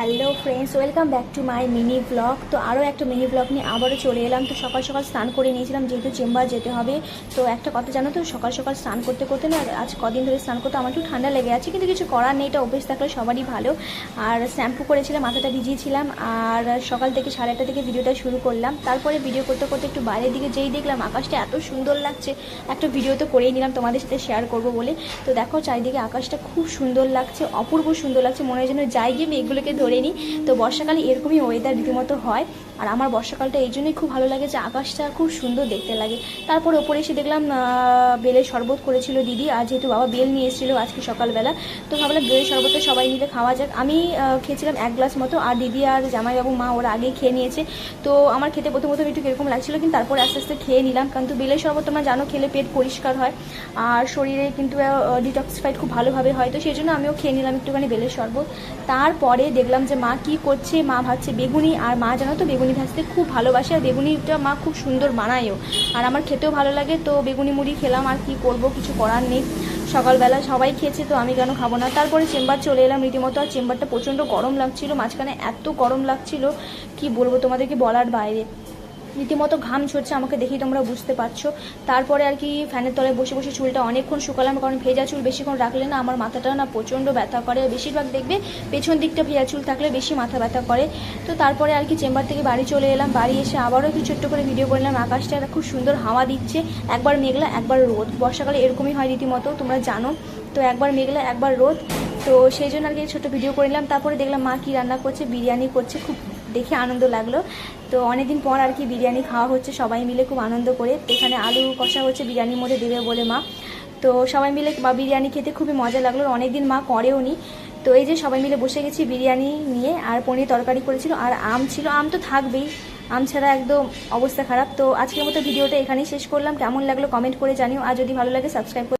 Hello friends welcome back to my mini blog তো আরও একটা মিনি ব্লগ নিয়ে আবারও চলে এলাম। তো সকাল সকাল স্নান করে নিয়েছিলাম, যেহেতু চেম্বার যেতে হবে। তো একটা কথা জানো তো, সকাল সকাল স্নান করতে করতে না, আজ কদিন ধরে স্নান করতে আমার একটু ঠান্ডা লেগে আছে, কিন্তু কিছু করার নেই। এটা অভ্যেস থাকলে সবারই ভালো। আর শ্যাম্পু করেছিলাম, মাথাটা ভিজিয়েছিলাম আর সকাল থেকে সাড়ে আটটা থেকে ভিডিওটা শুরু করলাম। তারপরে ভিডিও করতে করতে একটু বাইরের দিকে যেই দেখলাম, আকাশটা এত সুন্দর লাগছে। একটা ভিডিও তো করেই নিলাম, তোমাদের সাথে শেয়ার করব বলে। তো দেখো, চারিদিকে আকাশটা খুব সুন্দর লাগছে, অপূর্ব সুন্দর লাগছে। মনে হয় যেন যাই গিয়ে মেঘগুলোকে ধরে নিই তো বর্ষাকালে এরকমই ওয়েদার রীতিমতো হয়। আর আমার বর্ষাকালটা এই জন্যই খুব ভালো লাগে যে আকাশটা খুব সুন্দর দেখতে লাগে। তারপর ওপরে এসে দেখলাম বেলের শরবত করেছিল দিদি। আর যেহেতু বাবা বেল নিয়ে এসেছিল আজকে সকালবেলা, তো ভাবলাম বেলের শরবতটা সবাই মিলে খাওয়া যাক। আমি খেয়েছিলাম এক গ্লাস মতো। আর দিদি আর জামাইবাবু, মা ওরা আগেই খেয়ে নিয়েছে। তো আমার খেতে প্রথম প্রথম একটু কীরকম লাগছিল, কিন্তু তারপরে আস্তে আস্তে খেয়ে নিলাম। কিন্তু বেলের শরবত তোমরা জানো, খেলে পেট পরিষ্কার হয়। আর শরীরে কিন্তু ডিটক্সিফাইড খুব ভালোভাবে হয়। তো সেই জন্য আমিও খেয়ে নিলাম একটুখানি বেলের শরবত। তারপরে দেখলাম যে মা কি করছে? মা ভাবছে বেগুনি, আর মা জানো তো বেগুনি ভাজতে খুব ভালোবাসে, আর বেগুনিটা মা খুব সুন্দর বানায়ও। আর আমার খেতেও ভালো লাগে, তো বেগুনি মুড়ি খেলাম, আর কি করব কিছু করার নেই। সকালবেলা সবাই খেয়েছে, তো আমি কেন খাব না? তারপরে চেম্বার চলে এলাম রীতিমতো, আর চেম্বারটা প্রচণ্ড গরম লাগছিল, মাঝখানে এত গরম লাগছিল, কি বলব তোমাদেরকে বলার বাইরে। রীতিমতো ঘাম ঝরছে, আমাকে দেখেই তোমরা বুঝতে পারছ। তারপরে আর কি ফ্যানের তলায় বসে বসে চুলটা অনেকক্ষণ শুকালাম, কারণ ভেজা চুল বেশিক্ষণ রাখলে না আমার মাথাটা না প্রচণ্ড ব্যথা করে। বেশিরভাগ দেখবে পেছন দিকটা ভেজা চুল থাকলে বেশি মাথা ব্যথা করে। তো তারপরে আর কি চেম্বার থেকে বাড়ি চলে এলাম, বাড়ি এসে আবারও একটু ছোট্ট করে ভিডিও করলাম। আকাশটা খুব সুন্দর হাওয়া দিচ্ছে, একবার মেঘলা, একবার রোদ। বর্ষাকালে এরকমই হয় রীতিমতো, তোমরা জানো। তো একবার মেঘলা, একবার রোদ। তো সেই জন্য আর কি ছোটো ভিডিও করে নিলাম তারপরে দেখলাম মা কী রান্না করছে, বিরিয়ানি করছে, খুব দেখে আনন্দ লাগল। তো অনেকদিন পর আর কি বিরিয়ানি খাওয়া হচ্ছে, সবাই মিলে খুব আনন্দ করে। এখানে আলু কষা হচ্ছে বিরিয়ানির মধ্যে দেবে বলে মা। তো সবাই মিলে বা বিরিয়ানি খেতে খুবই মজা লাগল অনেকদিন মা করেও নি। তো এই যে সবাই মিলে বসে গেছি বিরিয়ানি নিয়ে, আর পনির তরকারি করেছিল, আর আম ছিল, আম তো থাকবেই। আম ছাড়া একদম অবস্থা খারাপ। তো আজকের মতো ভিডিওটা এখানেই শেষ করলাম। কেমন লাগল কমেন্ট করে জানিও, আর যদি ভালো লাগে সাবস্ক্রাইব